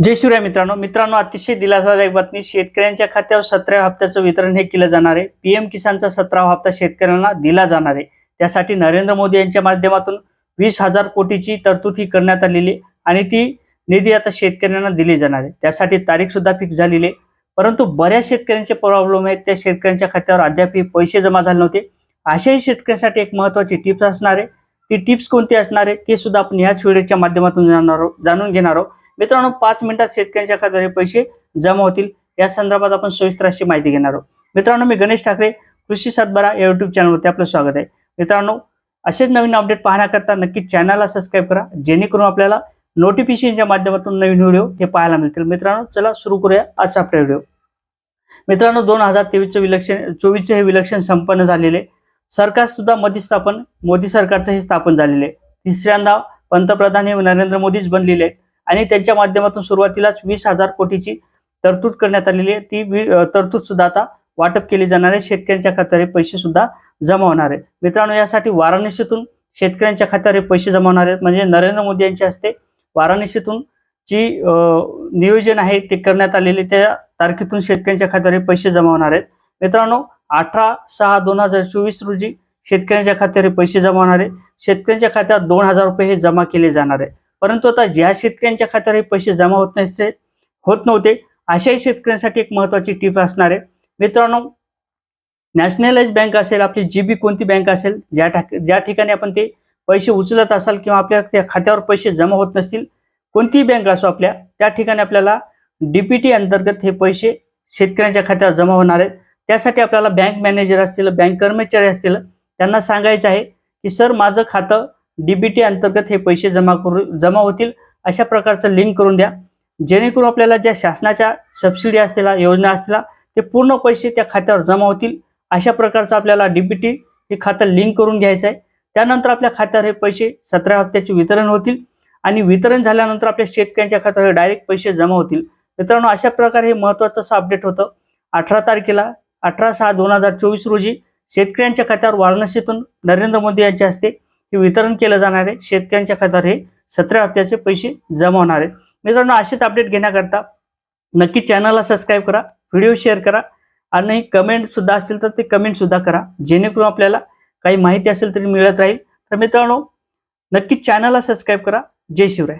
जय शिवराय मित्रांनो. मित्रांनो अतिशय दिलासादायक बातमी. शेतकऱ्यांच्या खात्यावर सतराव्या हप्त्याचं वितरण हे केलं जाणार आहे. पीएम किसानचा सतरावा हप्ता शेतकऱ्यांना दिला जाणार आहे. त्यासाठी नरेंद्र मोदी यांच्या माध्यमातून वीस हजार कोटीची तरतूद ही करण्यात आलेली आणि ती निधी आता शेतकऱ्यांना दिली जाणार आहे. त्यासाठी तारीख सुद्धा फिक्स झालेली आहे. परंतु बऱ्याच शेतकऱ्यांचे प्रॉब्लेम आहेत. त्या शेतकऱ्यांच्या खात्यावर अद्याप पैसे जमा झाले नव्हते. अशाही शेतकऱ्यांसाठी एक महत्वाची टिप्स असणार आहे. ती टिप्स कोणती असणार आहे? ते सुद्धा आपण याच व्हिडिओच्या माध्यमातून जाणार जाणून घेणार आहोत मित्रांनो पाच मिनिटात शेतकऱ्यांच्या खात्यावर हे पैसे जमा होतील. या संदर्भात आपण सविस्तर अशी माहिती घेणार आहोत. मित्रांनो मी गणेश ठाकरे कृषी सातबारा या युट्यूब चॅनलवरती आपलं स्वागत आहे. मित्रांनो असेच नवीन अपडेट पाहण्याकरता नक्की चॅनलला सबस्क्राईब करा जेणेकरून आपल्याला नोटिफिकेशनच्या माध्यमातून नवीन व्हिडिओ हे पाहायला मिळतील. मित्रांनो चला सुरू करूया आजचा आपला व्हिडिओ मित्रांनो दोन हजार तेवीसचं विलक्षण चोवीसचे हे विलक्षण संपन्न झालेले सरकार सुद्धा मोदी स्थापन मोदी सरकारचं हे स्थापन झालेले आहे. तिसऱ्यांदा पंतप्रधान हे नरेंद्र मोदीच बनलेले आहेत. आणि त्यांच्या माध्यमातून सुरुवातीलाच वीस हजार कोटीची तरतूद करण्यात आलेली आहे. ती तरतूद सुद्धा आता वाटप केली जाणार आहे. शेतकऱ्यांच्या खात्यावर पैसे सुद्धा जमा होणार आहे. मित्रांनो यासाठी वाराणसीतून शेतकऱ्यांच्या खात्यावर पैसे जमा होणार आहेत. म्हणजे नरेंद्र मोदी यांच्या हस्ते वाराणसीतून जी नियोजन आहे ते करण्यात आलेले त्या तारखेतून शेतकऱ्यांच्या खात्यावर पैसे जमा होणार आहेत. मित्रांनो अठरा सहा दोन हजार चोवीस रोजी शेतकऱ्यांच्या खात्यावर पैसे जमा होणार आहे. शेतकऱ्यांच्या खात्यात दोन हजार रुपये हे जमा केले जाणार आहे. परंतु आता ज्या शेतकऱ्यांच्या खात्यावर हे पैसे जमा होत नसते होत नव्हते अशाही शेतकऱ्यांसाठी एक महत्वाची टीप असणार आहे. मित्रांनो नॅशनलाइज बँक असेल आपली जी बी कोणती बँक असेल ज्या ठा ज्या ठिकाणी आपण ते पैसे उचलत असाल किंवा आपल्या त्या खात्यावर पैसे जमा होत नसतील कोणतीही बँक असो आपल्या त्या ठिकाणी आपल्याला डीपीटी अंतर्गत हे पैसे शेतकऱ्यांच्या खात्यावर जमा होणार आहेत. त्यासाठी आपल्याला बँक मॅनेजर असतील बँक कर्मचारी असतील त्यांना सांगायचं आहे की सर माझं खातं डीबीटी अंतर्गत हे पैसे जमा करू जमा होतील. अशा प्रकारचं लिंक करून द्या. जेणेकरून आपल्याला ज्या शासनाच्या सबसिडी असतील योजना असतील ते पूर्ण पैसे त्या खात्यावर जमा होतील. अशा प्रकारचं आपल्याला डीबीटी हे खातं लिंक करून घ्यायचं आहे. त्यानंतर आपल्या खात्यावर हे पैसे सतरा हप्त्याचे वितरण होतील. आणि वितरण झाल्यानंतर आपल्या शेतकऱ्यांच्या खात्यावर डायरेक्ट पैसे जमा होतील. मित्रांनो अशा प्रकारे हे महत्वाचं असं अपडेट होतं. अठरा तारखेला अठरा सहा दोन हजार चोवीस रोजी शेतकऱ्यांच्या खात्यावर वाराणसीतून नरेंद्र मोदी यांच्या हस्ते हे वितरण केलं जाणार आहे. शेतकऱ्यांच्या खात्यावर हे सतरा हप्त्याचे पैसे जमा होणार आहेत. मित्रांनो असेच अपडेट घेण्याकरता नक्की चॅनलला सबस्क्राईब करा व्हिडिओ शेअर करा आणि कमेंट सुद्धा असतील तर ते कमेंट सुद्धा करा. जेणेकरून आपल्याला काही माहिती असेल तरी मिळत राहील. तर मित्रांनो नक्की चॅनलला सबस्क्राईब करा. जय शिवराय.